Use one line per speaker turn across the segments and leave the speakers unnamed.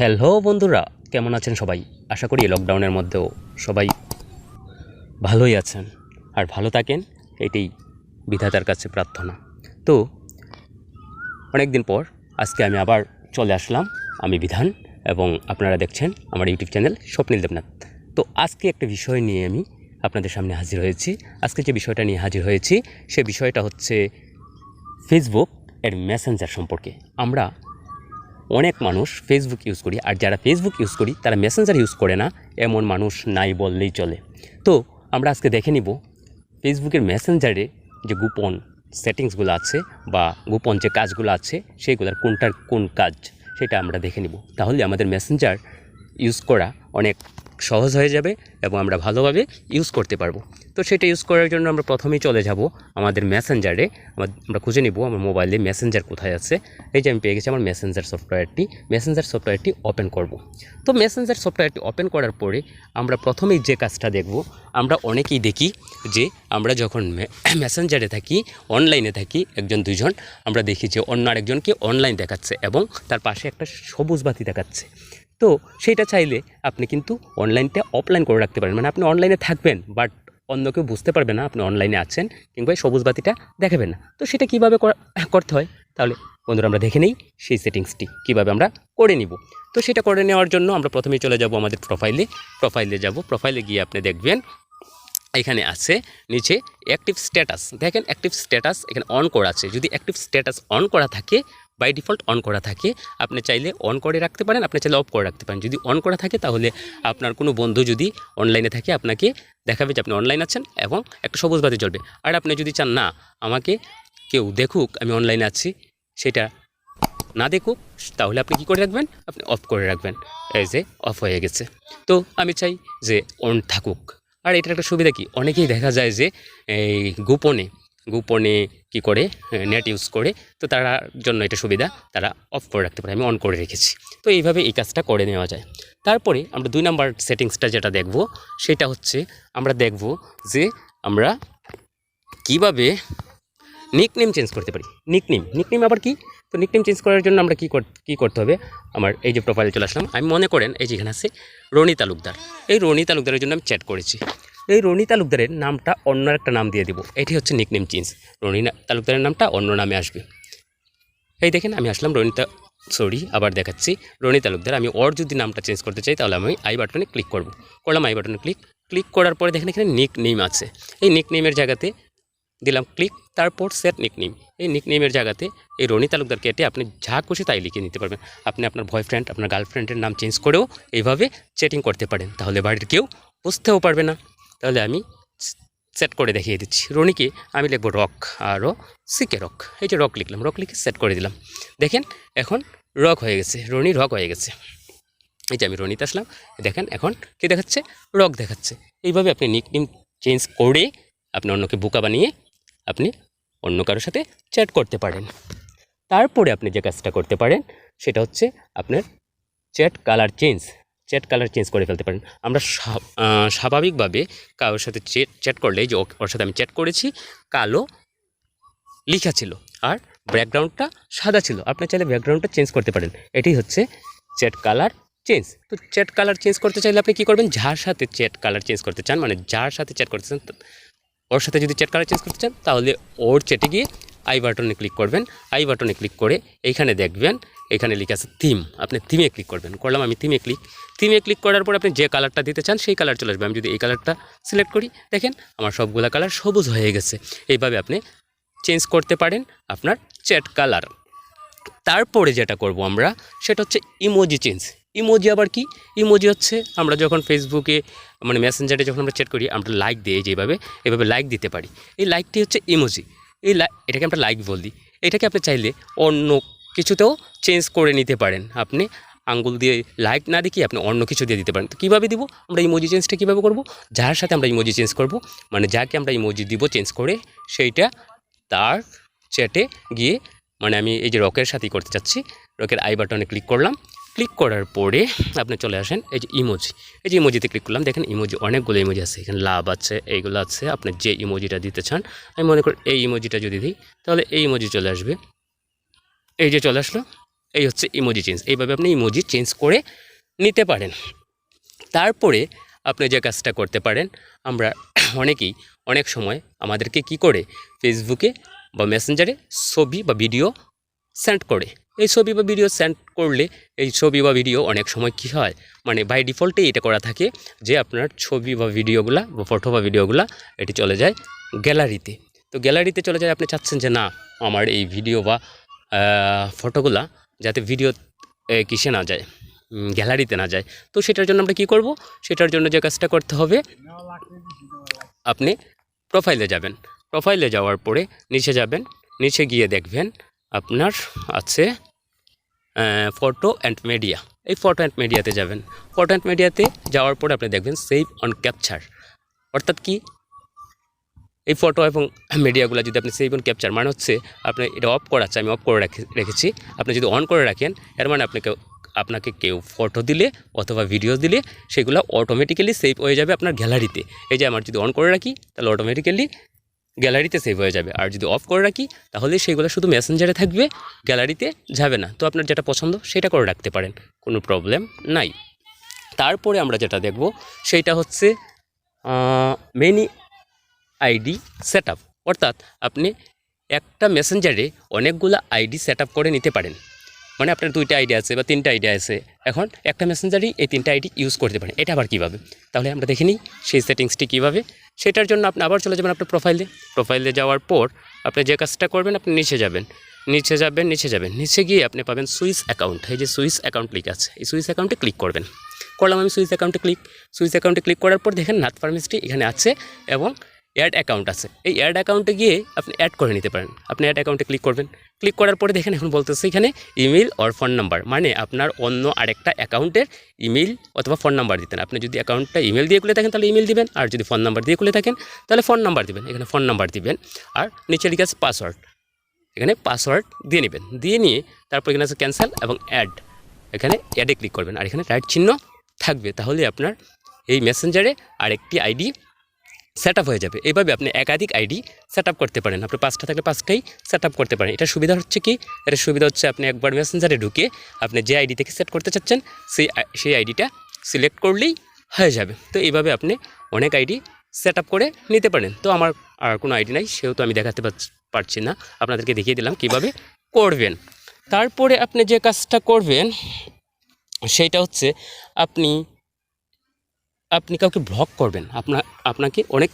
Hello বন্ধুরা, কেমন আছেন সবাই? আশা করি লকডাউনের মধ্যেও সবাই ভালোই আছেন। আর ভালো থাকেন, এটাই বিধাতার কাছে প্রার্থনা। তো অনেক দিন পর আজকে আমি আবার চলে আসলাম, আমি বিধান, এবং আপনারা দেখছেন আমার ইউটিউব চ্যানেল স্বপ্নীল দেবনাথ। তো আজকে একটা বিষয় নিয়ে আমি আপনাদের সামনে হাজির হয়েছি। আজকে যে বিষয়টা নিয়ে হাজির হয়েছি, সে বিষয়টা হচ্ছে ফেসবুক এর মেসেঞ্জার সম্পর্কে। আমরা অনেক মানুষ ফেসবুক ইউজ করি। আর যারা ফেসবুক ইউজ করি, তারা মেসেঞ্জার ইউজ করে না। এমন মানুষ নাই বললেই চলে। তো, আমরা আজকে দেখে নিব ফেসবুকের মেসেঞ্জারে যে গোপন সেটিংসগুলো আছে বা গোপন যে কাজগুলো আছে সেইগুলোর কোনটার কোন কাজ, সেটা আমরা দেখে নিব। তাহলে আমাদের মেসেঞ্জার ইউজ করা অনেক সহজ হয়ে যাবে এবং আমরা ভালোভাবে ইউজ করতে পারব। তো সেটা ইউজ করার জন্য আমরা প্রথমেই চলে যাব আমাদের মেসেঞ্জারে আমরা খুঁজে নিব আমার মোবাইলে মেসেঞ্জার কোথায় আছে। এই যে আমি পেয়ে গেছি আমার মেসেঞ্জার সফটওয়্যারটি মেসেঞ্জার সফটওয়্যারটি ওপেন করব। তো মেসেঞ্জার সফটওয়্যারটি ওপেন করার পরে আমরা প্রথমেই যে কাজটা দেখব, আমরা অনেকেই দেখি যে আমরা যখন মেসেঞ্জারে থাকি অনলাইনে থাকি, একজন দুজন আমরা দেখি যে অন্য আরেকজনকে অনলাইন দেখাচ্ছে এবং তার পাশে একটা সবুজ বাতি দেখাচ্ছে। তো সেইটা চাইলে আপনি কিন্তু অনলাইনটা অফলাইন করে রাখতে পারেন। মানে আপনি অনলাইনে থাকবেন বাট অন্য কেউ বুঝতে পারবে না আপনি অনলাইনে আছেন কিংবা সবুজ বাতিটা দেখাবেন না। তো সেটা কীভাবে করতে হয়? তাহলে বন্ধুরা আমরা দেখে নিই সেই সেটিংসটি কীভাবে আমরা করে নিব। তো সেটা করে নেওয়ার জন্য আমরা প্রথমেই চলে যাব আমাদের প্রোফাইলে প্রোফাইলে যাব প্রোফাইলে গিয়ে আপনি দেখবেন এখানে আছে নিচে অ্যাক্টিভ স্ট্যাটাস দেখেন অ্যাক্টিভ স্ট্যাটাস এখানে অন করা আছে। যদি অ্যাক্টিভ স্ট্যাটাস অন করা থাকে বাই ডিফল্ট অন করা থাকে, আপনি চাইলে অন করে রাখতে পারেন, আপনি চাইলে অফ করে রাখতে পারেন। যদি অন করা থাকে, তাহলে আপনার কোনো বন্ধু যদি অনলাইনে থাকে, আপনাকে দেখাবে যে আপনি অনলাইন আছেন এবং একটা সবুজ বাতি জ্বলবে। আর আপনি যদি চান, না, আমাকে কেউ দেখুক, আমি অনলাইনে আছি, সেটা না দেখুক, তাহলে আপনি কি করে রাখবেন? আপনি অফ করে রাখবেন। এই যে অফ হয়ে গেছে। তো আমি চাই যে অন থাকুক। আর এটার একটা সুবিধা কি? অনেকেই দেখা যায় যে, এই গোপনে গোপনে কি করে নেট ইউজ করে, তো তার জন্য এটা সুবিধা, তারা অফ করে রাখতে পারে, আমি অন করে রেখেছি। তো এইভাবে এই কাজটা করে নেওয়া যায়। তারপরে আমরা দুই নাম্বার সেটিংসটা যেটা দেখব, সেটা হচ্ছে আমরা দেখব যে আমরা কীভাবে নিকনেম চেঞ্জ করতে পারি। নিকনেম নিকনেম আবার কি? তো নিকনেম চেঞ্জ করার জন্য আমরা কী কী করতে হবে? আমার এই যে প্রোফাইলে চলে আসলাম। আমি মনে করেন এই যেখানে আছে রনি তালুকদার। এই রনি তালুকদারের জন্য আমি চ্যাট করেছি। এই রনি তালুকদারের নামটা অন্য একটা নাম দিয়ে দিব। এটি হচ্ছে নিকনেম চেঞ্জ রনি তালুকদারের নামটা অন্য নামে আসবে। এই দেখেন, আমি আসলাম রনিতা সরি আবার দেখাচ্ছি। রনি তালুকদার, আমি ওর যদি নামটা চেঞ্জ করতে চাই, তাহলে আমি আই বাটনে ক্লিক করব। করলাম আই বাটনে ক্লিক ক্লিক করার পরে দেখেন, এখানে নিক নেম আছে। এই নিক নেমের জায়গাতে দিলাম ক্লিক তারপর সেট নিক নেম এই নিক নেমের জায়গাতে এই রনি তালুকদার কেটে আপনি যা খুশি তাই লিখে নিতে পারবেন। আপনি আপনার বয়ফ্রেন্ড আপনার গার্লফ্রেন্ডের নাম চেঞ্জ করেও এইভাবে চেটিং করতে পারেন। তাহলে বাড়ির কেউ বুঝতেও পারবে না। তাহলে আমি সেট করে দেখিয়ে দিচ্ছি। রনিকে আমি লিখব রক আরও সিকে রক এই যে রক লিখলাম রক লিখে সেট করে দিলাম। দেখেন, এখন রক হয়ে গেছে, রনি রক হয়ে গেছে। এই যে আমি রনিতে আসলাম, দেখেন এখন কি দেখাচ্ছে? রক দেখাচ্ছে। এইভাবে আপনি নিকনেম চেঞ্জ করে আপনি অন্যকে বোকা বানিয়ে আপনি অন্য কারোর সাথে চ্যাট করতে পারেন। তারপরে আপনি যে কাজটা করতে পারেন, সেটা হচ্ছে আপনার chat colour change chat colour change করে ফেলতে পারেন। আমরা স্বাভাবিকভাবে কারোর সাথে চ্যাট করলে যে ওর সাথে আমি চ্যাট করেছি, কালো লেখা ছিল আর ব্যাকগ্রাউন্ডটা সাদা ছিল। আপনি চাইলে ব্যাকগ্রাউন্ডটা চেঞ্জ করতে পারেন। এটি হচ্ছে চ্যাট কালার চেঞ্জ তো চ্যাট কালার চেঞ্জ করতে চাইলে আপনি কী করবেন? যার সাথে চ্যাট কালার চেঞ্জ করতে চান মানে যার সাথে চ্যাট করতে চান ওর সাথে যদি চ্যাট কালার চেঞ্জ করতে চান, তাহলে ওর চ্যাটে গিয়ে আই বাটনে ক্লিক করবেন। আই বাটনে ক্লিক করে এইখানে দেখবেন এখানে লিখে আছে থিম আপনি থিমে ক্লিক করবেন। করলাম আমি থিমে ক্লিক থিমে ক্লিক করার পর আপনি যে কালারটা দিতে চান, সেই কালার চলে আসবে। আমি যদি এই কালারটা সিলেক্ট করি, দেখেন আমার সবগুলো কালার সবুজ হয়ে গেছে। এইভাবে আপনি চেঞ্জ করতে পারেন আপনার চ্যাট কালার তারপরে যেটা করব আমরা, সেটা হচ্ছে ইমোজি চেঞ্জ ইমোজি আবার কি? ইমোজি হচ্ছে আমরা যখন ফেসবুকে মানে মেসেঞ্জারে যখন আমরা চ্যাট করি, আমরা লাইক দিই যেভাবে এভাবে লাইক দিতে পারি। এই লাইকটি হচ্ছে ইমোজি এই লাই এটাকে আমরা লাইক বলি। এটাকে আপনি চাইলে অন্য কিছুতেও চেঞ্জ করে নিতে পারেন। আপনি আঙ্গুল দিয়ে লাইক না দেখিয়ে আপনি অন্য কিছু দিয়ে দিতে পারেন। তো কীভাবে দিব? আমরা ইমোজি চেঞ্জটা কীভাবে করব? যার সাথে আমরা ইমোজি চেঞ্জ করব মানে যাকে আমরা ইমোজি দিব চেঞ্জ করে, সেইটা তার চ্যাটে গিয়ে মানে আমি এই যে রকের সাথেই করতে চাচ্ছি, রকের আই বাটনে ক্লিক করলাম। ক্লিক করার পরে আপনি চলে আসেন, এই যে ইমোজি এই যে ইমোজিতে ক্লিক করলাম, দেখেন ইমোজি অনেকগুলো ইমোজি আছে। এখানে লাভ আছে, এইগুলো আছে। আপনি যে ইমোজিটা দিতে চান, আমি মনে করি এই ইমোজিটা যদি দিই, তাহলে এই ইমোজি চলে আসবে। এই যে চলে আসলো, এই হচ্ছে ইমোজি চেঞ্জ এইভাবে আপনি ইমোজি চেঞ্জ করে নিতে পারেন। তারপরে আপনি যে কাজটা করতে পারেন, আমরা অনেকেই অনেক সময় আমাদেরকে কি করে ফেসবুকে বা মেসেঞ্জারে ছবি বা ভিডিও সেন্ড করে। এই ছবি বা ভিডিও সেন্ড করলে, এই ছবি বা ভিডিও অনেক সময় কি হয় মানে বাই ডিফল্টে এটা করা থাকে যে আপনার ছবি বা ভিডিওগুলা বা ফটো বা ভিডিওগুলা এটি চলে যায় গ্যালারিতে তো। গ্যালারিতে চলে যায়, আপনি চাচ্ছেন যে না, আমার এই ভিডিও বা ফটোগুলা যাতে ভিডিও কিসে না যায় গ্যালারিতে না যায়। তো সেটার জন্য আমরা কি করব? সেটার জন্য যে কাজটা করতে হবে, আপনি প্রোফাইলে যাবেন। প্রোফাইলে যাওয়ার পরে নিচে যাবেন, নিচে গিয়ে দেখবেন আপনার আছে ফটো অ্যান্ড মিডিয়া এই ফটো অ্যান্ড মিডিয়াতে যাবেন। ফটো অ্যান্ড মিডিয়াতে যাওয়ার পরে আপনি দেখবেন সেভ অন ক্যাপচার অর্থাৎ কি? এই ফটো এবং মিডিয়াগুলো যদি আপনি অন ক্যাপচার মানে হচ্ছে আপনি এটা অফ করা আমি অফ করে রাখি রেখেছি। আপনি যদি অন করে রাখেন, এর মানে আপনাকে আপনাকে কেউ ফটো দিলে অথবা ভিডিও দিলে, সেগুলো অটোমেটিক্যালি সেভ হয়ে যাবে আপনার গ্যালারিতে এই যে আমার যদি অন করে রাখি, তাহলে অটোমেটিক্যালি গ্যালারিতে সেভ হয়ে যাবে। আর যদি অফ করে রাখি, তাহলে সেগুলো শুধু মেসেঞ্জারে থাকবে গ্যালারিতে যাবে না। তো আপনার যেটা পছন্দ, সেটা করে রাখতে পারেন, কোনো প্রবলেম নাই। তারপরে আমরা যেটা দেখব সেইটা হচ্ছে মেনি আইডি সেট অর্থাৎ আপনি একটা মেসেঞ্জারে অনেকগুলো আইডি সেট করে নিতে পারেন। মানে আপনার দুইটা আইডি আছে বা তিনটা আইডি আছে। এখন একটা মেসেঞ্জারই এই তিনটা আইডি ইউজ করতে পারেন। এটা আবার কীভাবে? তাহলে আমরা দেখে নিই সেই সেটিংসটি কীভাবে। সেটার জন্য আপনি আবার চলে যাবেন আপনার প্রোফাইলে প্রোফাইলে যাওয়ার পর আপনি যে কাজটা করবেন, আপনি নিচে যাবেন। নিচে যাবেন নিচে যাবেন। নিচে গিয়ে আপনি পাবেন সুইস অ্যাকাউন্ট। এই যে সুইস অ্যাকাউন্ট লিখ আছে। এই সুইস অ্যাকাউন্টে ক্লিক করবেন। করলাম আমি সুইস অ্যাকাউন্টে ক্লিক। সুইস অ্যাকাউন্টে ক্লিক করার পর দেখেন নাথ ফার্মেসিটি এখানে আছে এবং অ্যাড অ্যাকাউন্ট আছে। এই অ্যাড অ্যাকাউন্টে গিয়ে আপনি অ্যাড করে নিতে পারেন। আপনি অ্যাড অ্যাকাউন্টে ক্লিক করবেন। ক্লিক করার পরে দেখেন এখন বলতেছে এখানে ইমেল অর ফোন নাম্বার মানে আপনার অন্য আরেকটা অ্যাকাউন্টের ইমেল অথবা ফোন নাম্বার দিতেন। আপনি যদি অ্যাকাউন্টটা ইমেল দিয়ে খুলে থাকেন তাহলে ইমেল দিবেন। আর যদি ফোন নাম্বার দিয়ে খুলে থাকেন তাহলে ফোন নাম্বার দিবেন। এখানে ফোন নাম্বার দিবেন। আর নিচে লিখে আছে পাসওয়ার্ড এখানে পাসওয়ার্ড দিয়ে নেবেন। দিয়ে নিয়ে তারপর এখানে আছে ক্যান্সেল এবং অ্যাড এখানে অ্যাডে ক্লিক করবেন। আর এখানে রাইট চিহ্ন থাকবে। তাহলে আপনার এই মেসেঞ্জারে আরেকটি আইডি সেট হয়ে যাবে। এইভাবে আপনি একাধিক আইডি সেট করতে পারেন। আপনি পাঁচটা থাকলে পাঁচটাই সেট করতে পারেন। এটা সুবিধা হচ্ছে কি? এটা সুবিধা হচ্ছে আপনি একবার মেসেঞ্জারে ঢুকে আপনি যে আইডি থেকে সেট করতে চাচ্ছেন, সেই সেই আইডিটা সিলেক্ট করলেই হয়ে যাবে। তো এইভাবে আপনি অনেক আইডি সেট করে নিতে পারেন। তো আমার আর কোনো আইডি নাই, সেহেতু আমি দেখাতে পারছি না। আপনাদেরকে দেখিয়ে দিলাম কীভাবে করবেন। তারপরে আপনি যে কাজটা করবেন সেইটা হচ্ছে আপনি আপনি কাউকে ব্লক করবেন আপনার আপনাকে অনেক,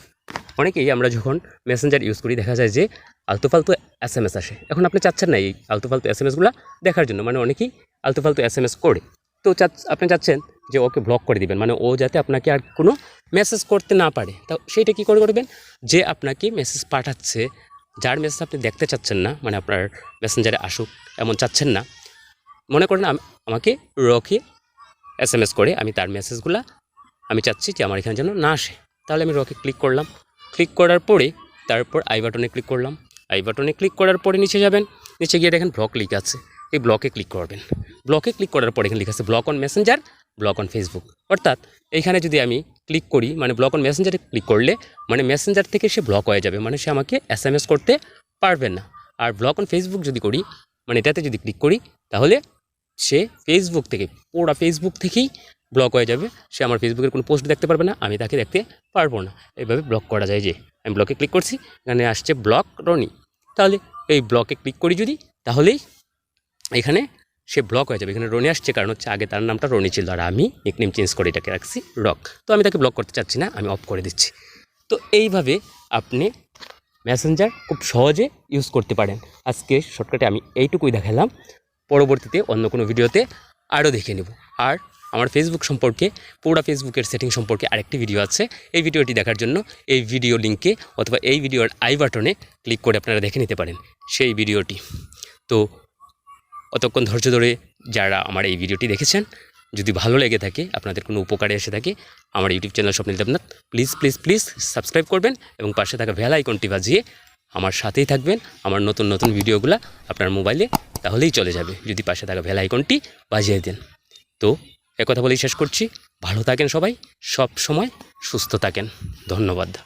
অনেকেই আমরা যখন মেসেঞ্জার ইউজ করি, দেখা যায় যে আলতু ফালতু এস এম এস আসে। এখন আপনি চাচ্ছেন না এই আলতু ফালতু এস এম এসগুলো দেখার জন্য মানে অনেকেই আলতু ফালতু এস এম এস করে। তো চাচ- আপনি চাচ্ছেন যে ওকে ব্লক করে দিবেন মানে ও যাতে আপনাকে আর কোনো মেসেজ করতে না পারে। তা সেইটা কী করে করবেন? যে আপনাকে মেসেজ পাঠাচ্ছে, যার মেসেজ আপনি দেখতে চাচ্ছেন না মানে আপনার মেসেঞ্জারে আসুক, এমন চাচ্ছেন না, মনে করেন আম- আমাকে রকে এস এম এস করে, আমি তার মেসেজগুলো আমি চাচ্ছি যে আমার এখানে যেন না আসে। তাহলে আমি রকে ক্লিক করলাম। ক্লিক করার পরে তারপর আই বাটনে ক্লিক করলাম। আই বাটনে ক্লিক করার পরে নিচে যাবেন। নিচে গিয়ে দেখেন ব্লক লিখ আছে। এই ব্লকে ক্লিক করবেন। ব্লকে ক্লিক করার পরে এখানে লিখা আছে block on messenger block on Facebook অর্থাৎ এইখানে যদি আমি ক্লিক করি মানে ব্লক অন মেসেঞ্জারে ক্লিক করলে মানে মেসেঞ্জার থেকে সে ব্লক হয়ে যাবে। মানে সে আমাকে এস করতে পারবে না। আর ব্লক অন ফেসবুক যদি করি মানে এটাতে যদি ক্লিক করি, তাহলে সে ফেসবুক থেকে, পুরো ফেসবুক থেকেই ব্লক হয়ে যাবে, সে আমার ফেসবুকের কোনো পোস্ট দেখতে পারবে না, আমি তাকে দেখতে পারব না। এইভাবে ব্লক করা যায় যে, আমি ব্লকে ক্লিক করছি, এখানে আসছে ব্লক রনি তাহলে এই ব্লকে ক্লিক করি যদি, তাহলেই এখানে সে ব্লক হয়ে যাবে। এখানে রনি আসছে, কারণ হচ্ছে আগে তার নামটা রনি ছিল, আর আমি নিকনেম চেঞ্জ করে এটাকে রাখছি রক তো আমি তাকে ব্লক করতে চাচ্ছি না, আমি অফ করে দিচ্ছি। তো এইভাবে আপনি মেসেঞ্জার খুব সহজে ইউজ করতে পারেন। আজকে শর্টকাটে আমি এইটুকুই দেখালাম, পরবর্তীতে অন্য কোনো ভিডিওতে আরও দেখে নেব। আর আমার ফেসবুক সম্পর্কে পুরো ফেসবুকের সেটিং সম্পর্কে আরেকটি ভিডিও আছে। এই ভিডিওটি দেখার জন্য এই ভিডিও লিঙ্কে অথবা এই ভিডিওর আই বাটনে ক্লিক করে আপনারা দেখে নিতে পারেন সেই ভিডিওটি তো অতক্ষণ ধৈর্য ধরে যারা আমার এই ভিডিওটি দেখেছেন, যদি ভালো লেগে থাকে, আপনাদের কোনো উপকারে এসে থাকে, আমার YouTube channel Swapnil Debnath please please please subscribe করবেন এবং পাশে থাকা বেল আইকনটি বাজিয়ে আমার সাথেই থাকবেন। আমার নতুন নতুন ভিডিওগুলো আপনার মোবাইলে তাহলেই চলে যাবে, যদি পাশে থাকা বেল আইকনটি বাজিয়ে দেন। তো একথা বলেই শেষ করছি। ভালো থাকেন সবাই সব সময় সুস্থ থাকেন। ধন্যবাদ।